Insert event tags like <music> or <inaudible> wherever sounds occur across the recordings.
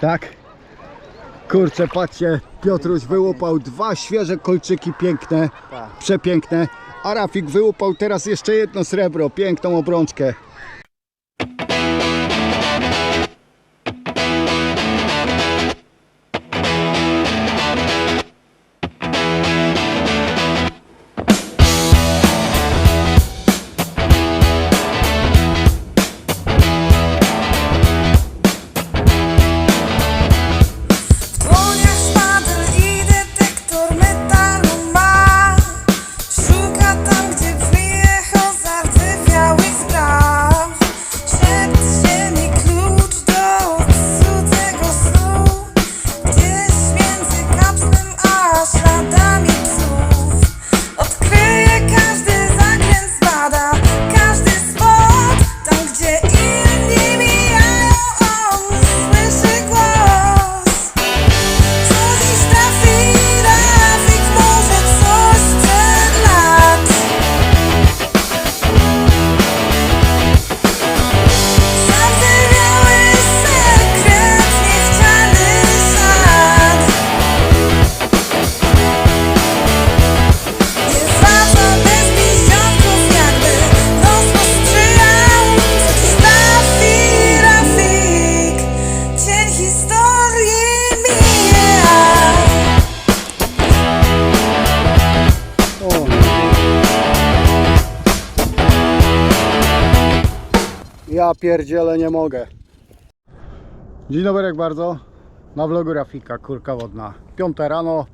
Tak? Kurczę, patrzcie, Piotruś wyłupał dwa świeże kolczyki piękne, przepiękne, a Rafik wyłupał teraz jeszcze jedno srebro, piękną obrączkę. Ja nie mogę. Dzień dobry jak bardzo. Na vlogu Rafika, kurka wodna. Piąte rano,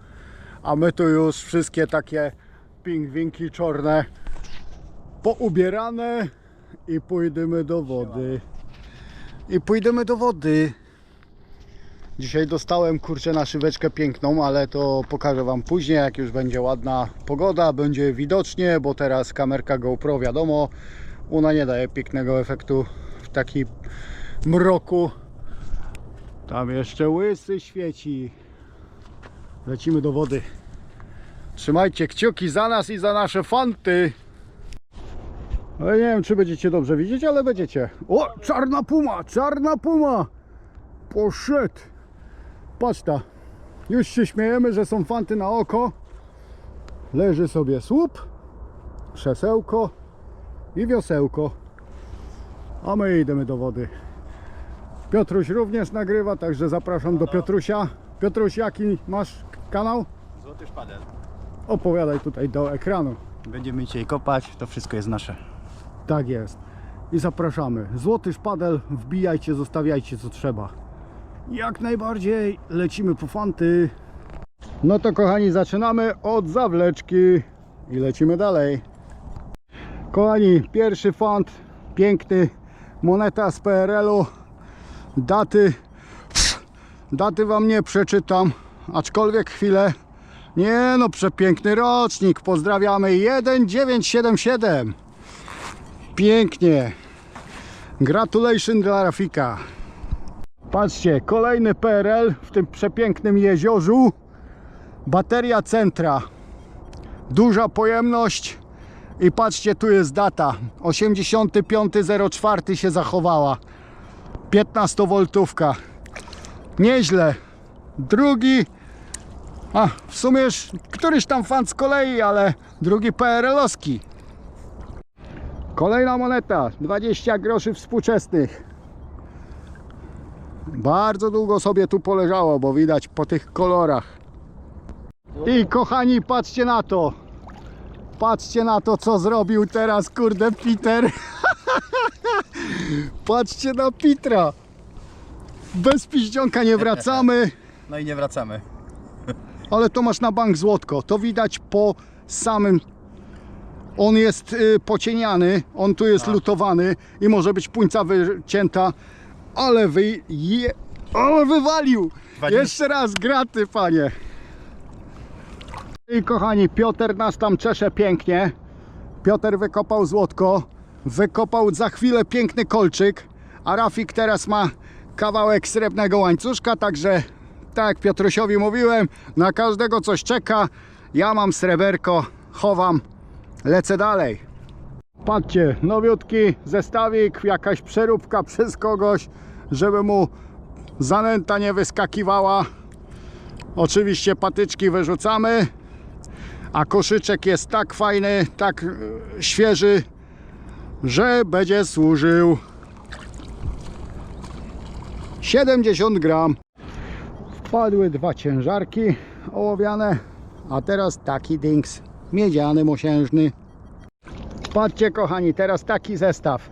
a my tu już wszystkie takie pingwinki czarne poubierane i pójdziemy do wody. I pójdziemy do wody. Dzisiaj dostałem kurczę na szyweczkę piękną, ale to pokażę Wam później, jak już będzie ładna pogoda, będzie widocznie, bo teraz kamerka GoPro wiadomo, ona nie daje pięknego efektu w takim mroku. Tam jeszcze łysy świeci. Lecimy do wody. Trzymajcie kciuki za nas i za nasze fanty. Ale nie wiem, czy będziecie dobrze widzieć, ale będziecie. O, czarna puma, czarna puma. Poszedł. Patrz ta. Już się śmiejemy, że są fanty na oko. Leży sobie słup, krzesełko i wiosełko. A my idziemy do wody. Piotruś również nagrywa, także zapraszam do Piotrusia. Piotruś, jaki masz kanał? Złoty szpadel. Opowiadaj tutaj do ekranu. Będziemy dzisiaj kopać, to wszystko jest nasze. Tak jest. I zapraszamy. Złoty szpadel, wbijajcie, zostawiajcie co trzeba. Jak najbardziej lecimy po fanty. No to kochani, zaczynamy od zawleczki i lecimy dalej. Kochani, pierwszy fant, piękny, moneta z PRL-u, daty, daty wam nie przeczytam, aczkolwiek chwilę, nie no, przepiękny rocznik, pozdrawiamy 1977. Pięknie. Gratulation dla Rafika. Patrzcie, kolejny PRL w tym przepięknym jeziorzu. Bateria centra. Duża pojemność. I patrzcie, tu jest data. 85.04 się zachowała. 15 voltówka. Nieźle. Drugi. A, w sumie już któryś tam fan z kolei, ale drugi PRL-owski. Kolejna moneta, 20 groszy współczesnych. Bardzo długo sobie tu poleżało, bo widać po tych kolorach. I kochani, patrzcie na to. Patrzcie na to, co zrobił teraz, kurde, Peter. <laughs> patrzcie na Petra. Bez piździonka nie wracamy, <laughs> No i nie wracamy. ale to masz na bank złotko. To widać po samym on jest y, pocieniany, on tu jest lutowany i może być puńca wycięta, ale wy, je, ale wywalił! Dwadzieścia- Jeszcze raz graty, panie! I kochani, Piotr nas tam czesze pięknie. Piotr wykopał złotko, wykopał za chwilę piękny kolczyk, a Rafik teraz ma kawałek srebrnego łańcuszka, także tak jak Piotrusiowi mówiłem, na każdego coś czeka. Ja mam sreberko, chowam, lecę dalej. Patrzcie, nowiutki zestawik, jakaś przeróbka przez kogoś, żeby mu Zanęta nie wyskakiwała. Oczywiście patyczki wyrzucamy. A koszyczek jest tak fajny, tak e, świeży, że będzie służył 70 gram. Wpadły dwa ciężarki ołowiane, a teraz taki dings miedziany, mosiężny. Patrzcie kochani, teraz taki zestaw.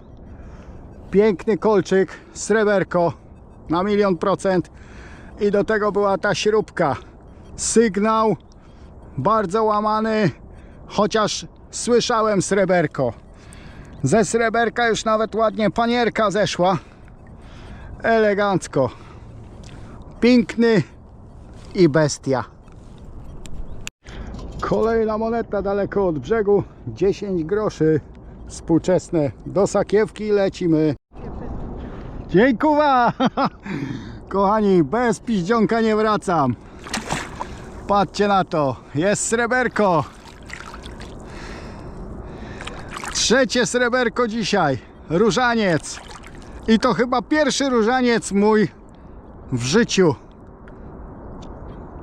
Piękny kolczyk, sreberko na milion procent i do tego była ta śrubka. Sygnał bardzo łamany, chociaż słyszałem sreberko. Ze sreberka już nawet ładnie panierka zeszła. Elegancko. Piękny i bestia. Kolejna moneta daleko od brzegu. 10 groszy współczesne. Do sakiewki lecimy. Dziękuję! <laughs> Kochani, bez piździonka nie wracam. Patrzcie na to. Jest sreberko. Trzecie sreberko dzisiaj. Różaniec. I to chyba pierwszy różaniec mój w życiu.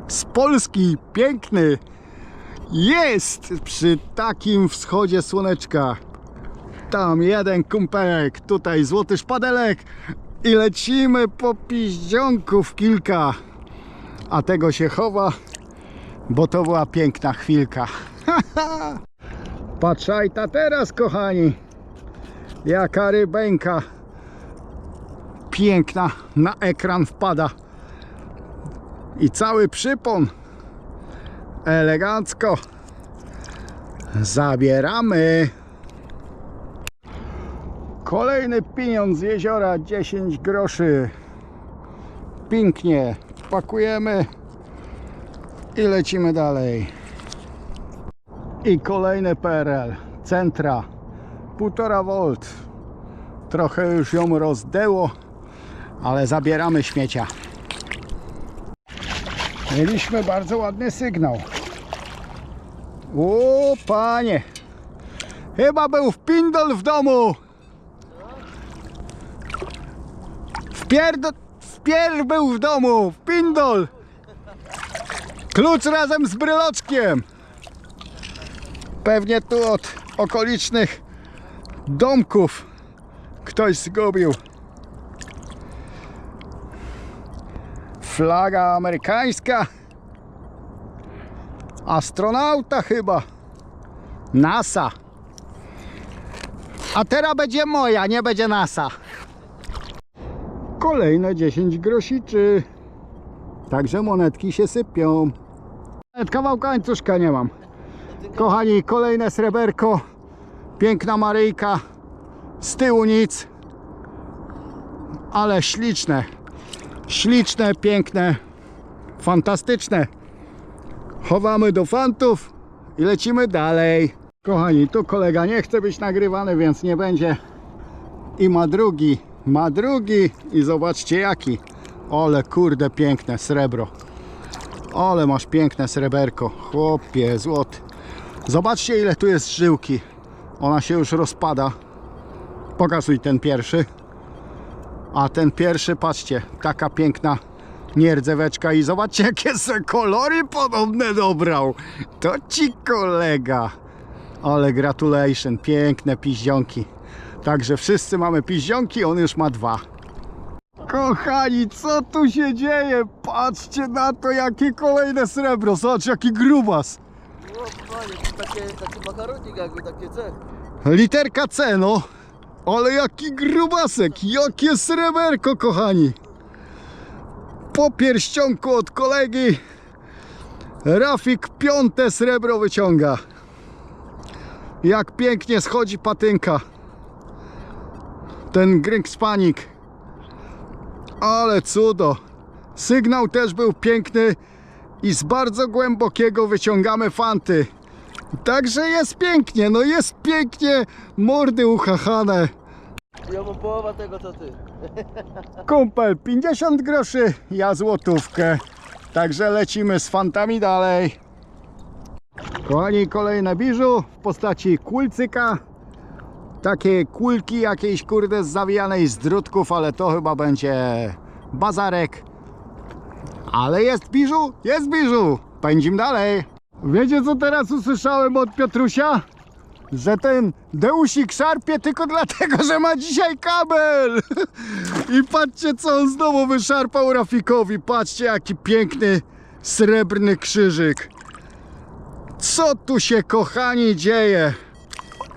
Z Polski. Piękny. Jest przy takim wschodzie słoneczka. Tam jeden kumpelek, tutaj złoty szpadelek i lecimy po piździonków kilka. A tego się chowa, bo to była piękna chwilka. <laughs> Patrzaj ta teraz, kochani. Jaka rybeńka. Piękna na ekran wpada. I cały przypon. Elegancko. Zabieramy. Kolejny pieniądz z jeziora 10 groszy. Pięknie. Pakujemy i lecimy dalej. I kolejny PRL. Centra. 1,5 V. Trochę już ją rozdęło, ale zabieramy śmiecia. Mieliśmy bardzo ładny sygnał. O panie! Chyba był w pindol w domu! Wpierd... Wpierw był w domu! W pindol! Klucz razem z bryloczkiem! Pewnie tu od okolicznych domków ktoś zgubił. Flaga amerykańska. Astronauta chyba. NASA. A teraz będzie moja, nie będzie NASA. Kolejne 10 grosiczy. Także monetki się sypią. Kawałka łańcuszka nie mam. Kochani, kolejne sreberko. Piękna Maryjka. Z tyłu nic. Ale śliczne. Śliczne, piękne, fantastyczne. Chowamy do fantów i lecimy dalej. Kochani, tu kolega nie chce być nagrywany, więc nie będzie. I ma drugi, ma drugi i zobaczcie jaki. Ole kurde piękne srebro. Ale masz piękne sreberko. Chłopie, złoty. Zobaczcie ile tu jest żyłki. Ona się już rozpada. Pokazuj ten pierwszy. A ten pierwszy, patrzcie, taka piękna nierdzeweczka i zobaczcie jakie se kolory podobne dobrał. To ci kolega. Ale gratulation, piękne piździonki. Także wszyscy mamy piździonki, on już ma dwa. Kochani, co tu się dzieje? Patrzcie na to, jakie kolejne srebro. Zobacz, jaki grubas. O, panie, to takie, taki makaronik jakby, takie C. Literka C, no. Ale jaki grubasek, jakie sreberko, kochani. Po pierścionku od kolegi Rafik piąte srebro wyciąga. Jak pięknie schodzi patynka. Ten Spanik. Ale cudo. Sygnał też był piękny i z bardzo głębokiego wyciągamy fanty. Także jest pięknie, no jest pięknie, mordy uchachane. Ja mam połowa tego co ty. <laughs> Kumpel 50 groszy, ja złotówkę. Także lecimy z fantami dalej. Kochani, kolejne biżu w postaci kulcyka. Takie kulki jakiejś kurde zawijanej z drutków, ale to chyba będzie bazarek. Ale jest biżu, jest biżu. Pędzim dalej. Wiecie co teraz usłyszałem od Piotrusia? Że ten Deusik szarpie tylko dlatego, że ma dzisiaj kabel. I patrzcie co on znowu wyszarpał Rafikowi. Patrzcie jaki piękny srebrny krzyżyk. Co tu się kochani dzieje?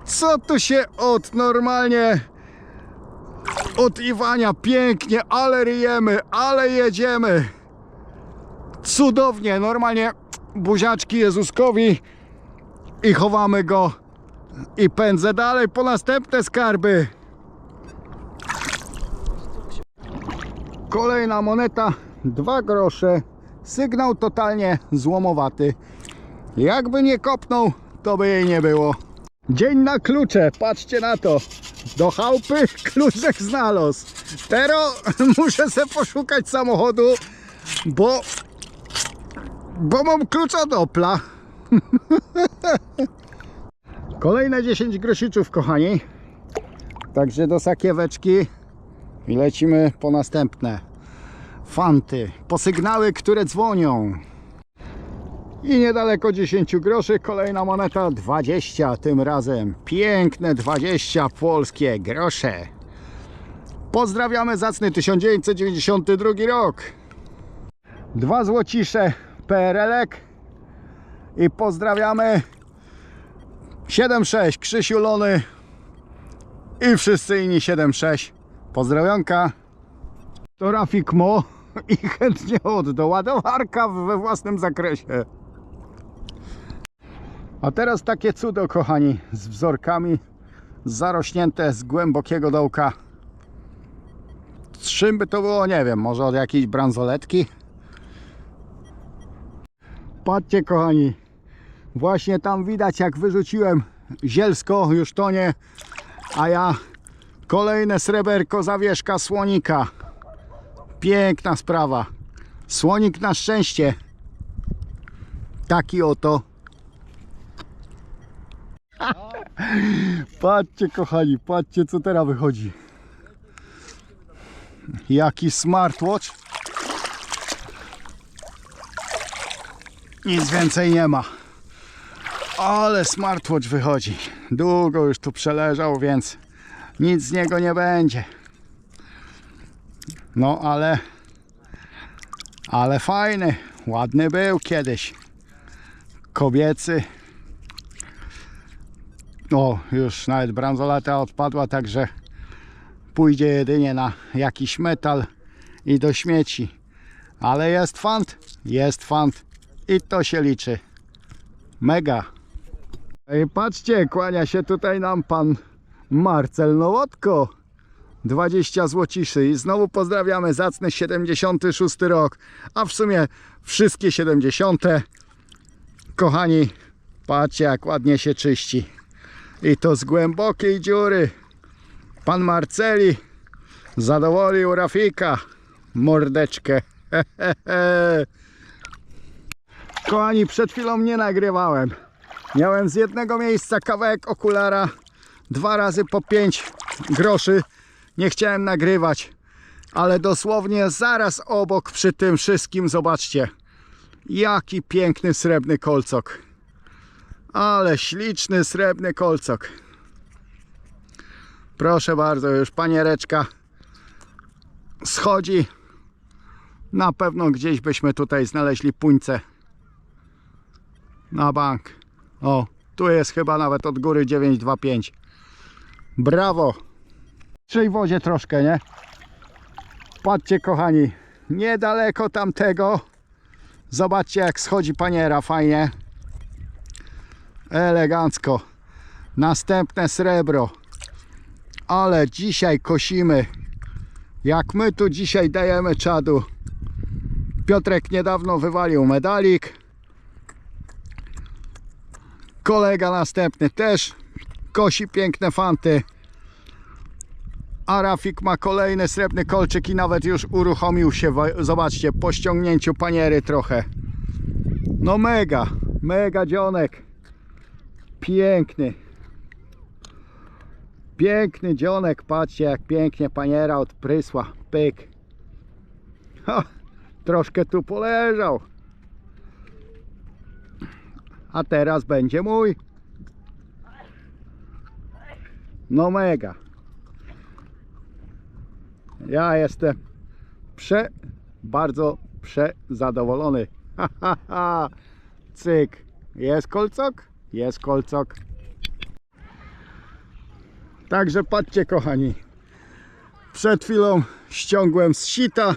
Co tu się od normalnie od Iwania pięknie, ale ryjemy, ale jedziemy. Cudownie, normalnie buziaczki Jezuskowi i chowamy go i pędzę dalej po następne skarby. Kolejna moneta, dwa grosze, sygnał totalnie złomowaty. Jakby nie kopnął, to by jej nie było. Dzień na klucze, patrzcie na to. Do chałupy kluczek znalazł. Teraz <laughs> muszę se poszukać samochodu, bo bo mam klucz od Opla. <laughs> Kolejne 10 grosiczów, kochani. Także do sakieweczki i lecimy po następne. Fanty, po sygnały, które dzwonią. I niedaleko 10 groszy kolejna moneta 20 tym razem. Piękne 20 polskie grosze. Pozdrawiamy zacny 1992 rok. Dwa złocisze PRL-ek i pozdrawiamy 76 Krzysiu Lony i wszyscy inni 76. Pozdrawionka. To Rafik Mo i chętnie odda ładowarka we własnym zakresie. A teraz takie cudo, kochani, z wzorkami zarośnięte z głębokiego dołka. Z czym by to było, nie wiem, może od jakiejś bransoletki? Patrzcie, kochani, właśnie tam widać, jak wyrzuciłem zielsko, już to nie, a ja kolejne sreberko zawieszka słonika. Piękna sprawa. Słonik na szczęście. Taki oto. <laughs> Patrzcie kochani, patrzcie co teraz wychodzi. Jaki smartwatch. Nic więcej nie ma. Ale smartwatch wychodzi. Długo już tu przeleżał, więc nic z niego nie będzie. No ale ale fajny, ładny był kiedyś. Kobiecy. O, już nawet bransoleta odpadła, także pójdzie jedynie na jakiś metal i do śmieci. Ale jest fant, jest fant i to się liczy. Mega. Ej, patrzcie, kłania się tutaj nam pan Marcel Nowotko. 20 złociszy i znowu pozdrawiamy zacny 76 rok, a w sumie wszystkie 70. Kochani, patrzcie jak ładnie się czyści. I to z głębokiej dziury. Pan Marceli zadowolił Rafika. Mordeczkę. <laughs> Kochani, przed chwilą nie nagrywałem. Miałem z jednego miejsca kawałek okulara. Dwa razy po 5 groszy. Nie chciałem nagrywać. Ale dosłownie zaraz obok przy tym wszystkim zobaczcie. Jaki piękny srebrny kolcok. Ale śliczny srebrny kolcok. Proszę bardzo, już paniereczka schodzi. Na pewno gdzieś byśmy tutaj znaleźli puńce. Na bank. O, tu jest chyba nawet od góry 925. Brawo. Trzej wodzie troszkę, nie? Patrzcie kochani, niedaleko tamtego. Zobaczcie jak schodzi paniera, fajnie. Elegancko. Następne srebro. Ale dzisiaj kosimy. Jak my tu dzisiaj dajemy czadu. Piotrek niedawno wywalił medalik. Kolega następny też kosi piękne fanty. A Rafik ma kolejny srebrny kolczyk i nawet już uruchomił się. Zobaczcie, po ściągnięciu paniery trochę. No mega, mega dzionek. Piękny. Piękny dzionek, patrzcie jak pięknie paniera odprysła. Pyk. Ha, troszkę tu poleżał. A teraz będzie mój. No mega. Ja jestem prze, bardzo przezadowolony. Ha, ha, ha. Cyk. Jest kolcok? Jest kolcok. Także patrzcie kochani. Przed chwilą ściągłem z sita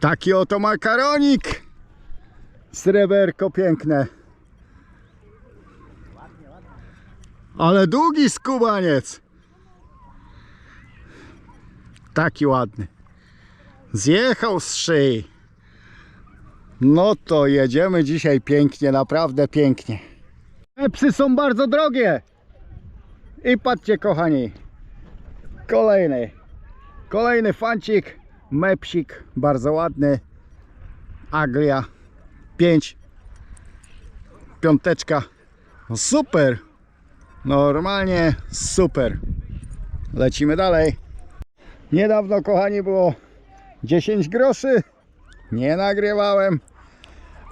taki oto makaronik. Sreberko piękne. Ale długi skubaniec. Taki ładny. Zjechał z szyi. No to jedziemy dzisiaj pięknie, naprawdę pięknie. Te psy są bardzo drogie. I patrzcie kochani. Kolejny. Kolejny fancik. Mepsik. Bardzo ładny. Aglia. 5. Piąteczka. No Super. Normalnie super. Lecimy dalej. Niedawno kochani było 10 groszy. Nie nagrywałem.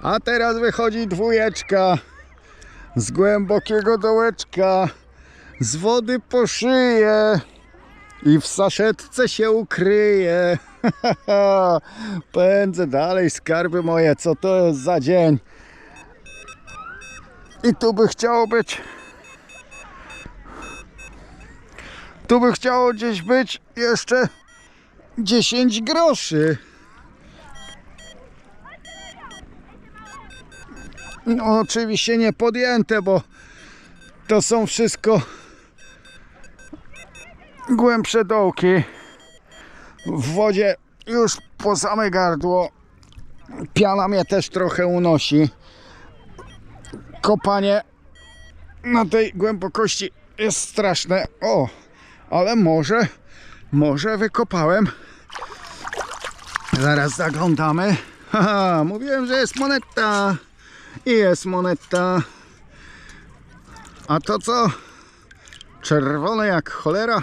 A teraz wychodzi dwójeczka z głębokiego dołeczka, z wody po szyję i w saszetce się ukryje. <laughs> Pędzę dalej, skarby moje, co to jest za dzień. I tu by chciało być. Tu by chciało gdzieś być jeszcze 10 groszy. No, oczywiście nie podjęte, bo to są wszystko głębsze dołki. W wodzie już po same gardło. Piana mnie też trochę unosi. Kopanie na tej głębokości jest straszne. O, ale może, może wykopałem. Zaraz zaglądamy. <laughs> Haha, mówiłem, że jest moneta. I jest moneta. A to co? Czerwone jak cholera.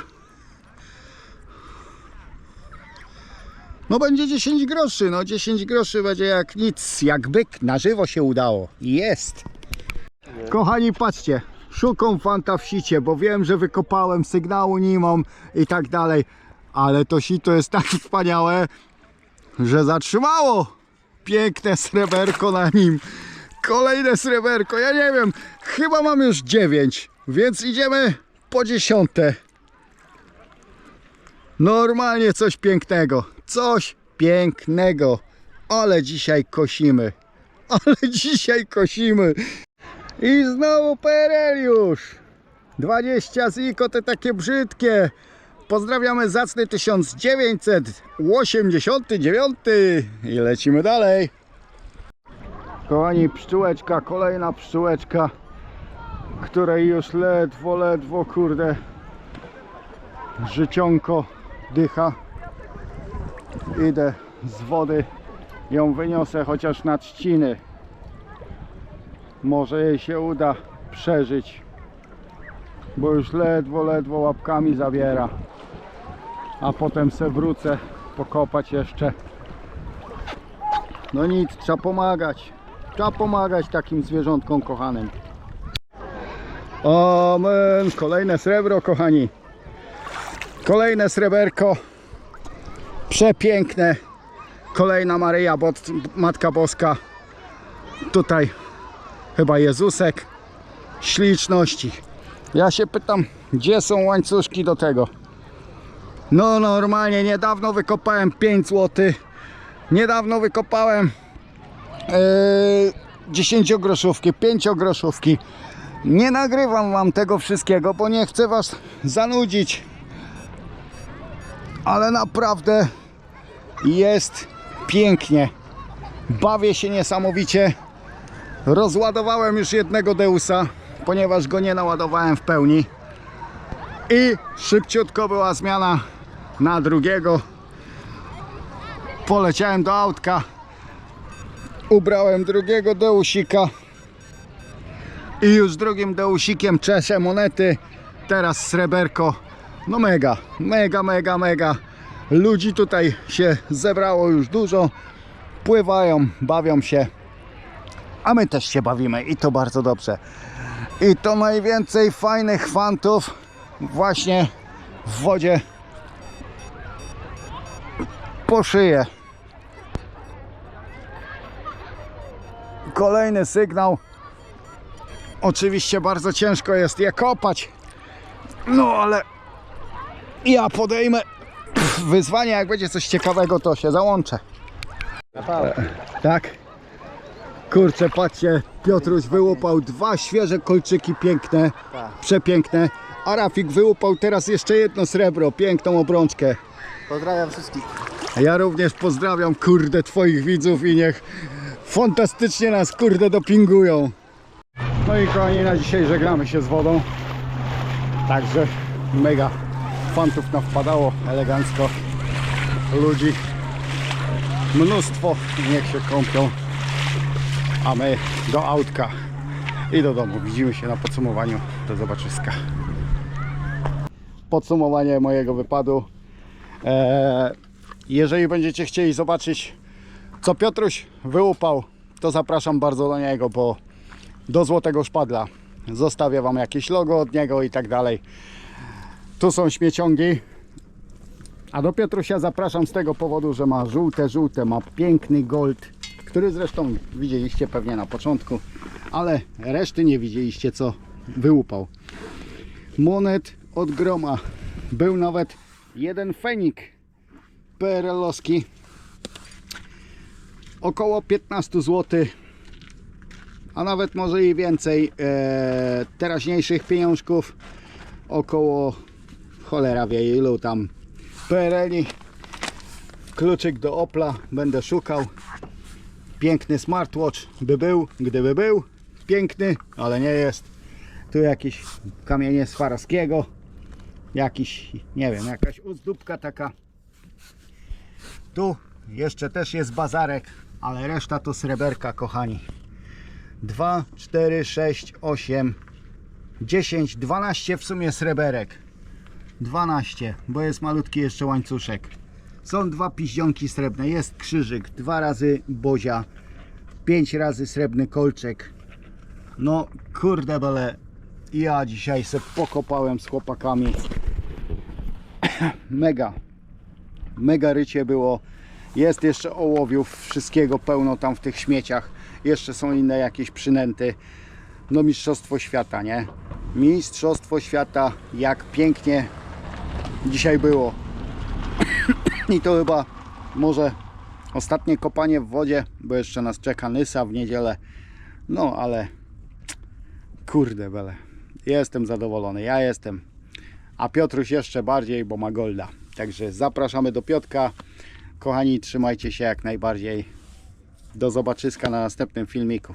No będzie 10 groszy, no 10 groszy będzie jak nic, jak byk, na żywo się udało. Jest. Kochani, patrzcie, szukam fanta w sicie, bo wiem, że wykopałem, sygnału nie i tak dalej. Ale to sito jest tak <laughs> wspaniałe, że zatrzymało. Piękne sreberko na nim. Kolejne sreberko, ja nie wiem, chyba mam już 9, więc idziemy po dziesiąte. Normalnie coś pięknego, coś pięknego, ale dzisiaj kosimy, <laughs> ale dzisiaj kosimy. I znowu PRL już, 20 ziko te takie brzydkie. Pozdrawiamy zacny 1989 i lecimy dalej. Kochani, pszczółeczka, kolejna pszczółeczka, której już ledwo, ledwo, kurde, życionko dycha. Idę z wody, ją wyniosę chociaż na trzciny. Może jej się uda przeżyć, bo już ledwo, ledwo łapkami zabiera. A potem se wrócę pokopać jeszcze. No nic, trzeba pomagać. Trzeba pomagać takim zwierzątkom kochanym. Amen. Kolejne srebro, kochani. Kolejne sreberko. Przepiękne. Kolejna Maryja, Matka Boska. Tutaj chyba Jezusek. Śliczności. Ja się pytam, gdzie są łańcuszki do tego? No normalnie, niedawno wykopałem 5 zł. Niedawno wykopałem Yy, 10 groszówki, 5 groszówki. Nie nagrywam wam tego wszystkiego, bo nie chcę was zanudzić. Ale naprawdę jest pięknie. Bawię się niesamowicie. Rozładowałem już jednego Deusa, ponieważ go nie naładowałem w pełni. I szybciutko była zmiana na drugiego. Poleciałem do autka ubrałem drugiego deusika i już drugim deusikiem czeszę monety teraz sreberko no mega, mega, mega, mega Ludzi tutaj się zebrało już dużo. Pływają, bawią się. A my też się bawimy i to bardzo dobrze. I to najwięcej fajnych fantów właśnie w wodzie po szyję. Kolejny sygnał. Oczywiście bardzo ciężko jest je kopać. No ale ja podejmę Pff, wyzwanie. Jak będzie coś ciekawego, to się załączę. Tak. Kurczę, patrzcie, Piotruś wyłupał dwa świeże kolczyki piękne, przepiękne. A Rafik wyłupał teraz jeszcze jedno srebro, piękną obrączkę. Pozdrawiam wszystkich. Ja również pozdrawiam, kurde, twoich widzów i niech fantastycznie nas, kurde, dopingują. No i kochani, na dzisiaj żegnamy się z wodą. Także mega fantów nam wpadało elegancko. Ludzi mnóstwo, niech się kąpią. A my do autka i do domu. Widzimy się na podsumowaniu. Do zobaczyska. Podsumowanie mojego wypadu. Eee, jeżeli będziecie chcieli zobaczyć, co Piotruś wyłupał, to zapraszam bardzo do niego, bo do Złotego Szpadla zostawię Wam jakieś logo od niego i tak dalej. Tu są śmieciągi. A do Piotrusia zapraszam z tego powodu, że ma żółte, żółte, ma piękny gold, który zresztą widzieliście pewnie na początku, ale reszty nie widzieliście, co wyłupał. Monet od groma. Był nawet jeden fenik PRL-owski. Około 15 zł, a nawet może i więcej e, teraźniejszych pieniążków. Około cholera wie ilu tam PRL-i. Kluczyk do Opla będę szukał. Piękny smartwatch by był, gdyby był. Piękny, ale nie jest. Tu jakieś kamienie z Faraskiego. Jakiś, nie wiem, jakaś uzdóbka taka. Tu jeszcze też jest bazarek, ale reszta to sreberka, kochani. 2, 4, 6, 8, 10, 12 w sumie sreberek. 12, bo jest malutki jeszcze łańcuszek. Są dwa piździonki srebrne, jest krzyżyk, dwa razy bozia, pięć razy srebrny kolczek. No kurde bele, ja dzisiaj se pokopałem z chłopakami. <coughs> Mega, mega rycie było. Jest jeszcze ołowiów, wszystkiego pełno tam w tych śmieciach. Jeszcze są inne jakieś przynęty. No mistrzostwo świata, nie? Mistrzostwo świata, jak pięknie dzisiaj było. I to chyba może ostatnie kopanie w wodzie, bo jeszcze nas czeka Nysa w niedzielę. No ale kurde bele. Jestem zadowolony, ja jestem. A Piotruś jeszcze bardziej, bo ma golda. Także zapraszamy do Piotka kochani, trzymajcie się jak najbardziej. Do zobaczyska na następnym filmiku.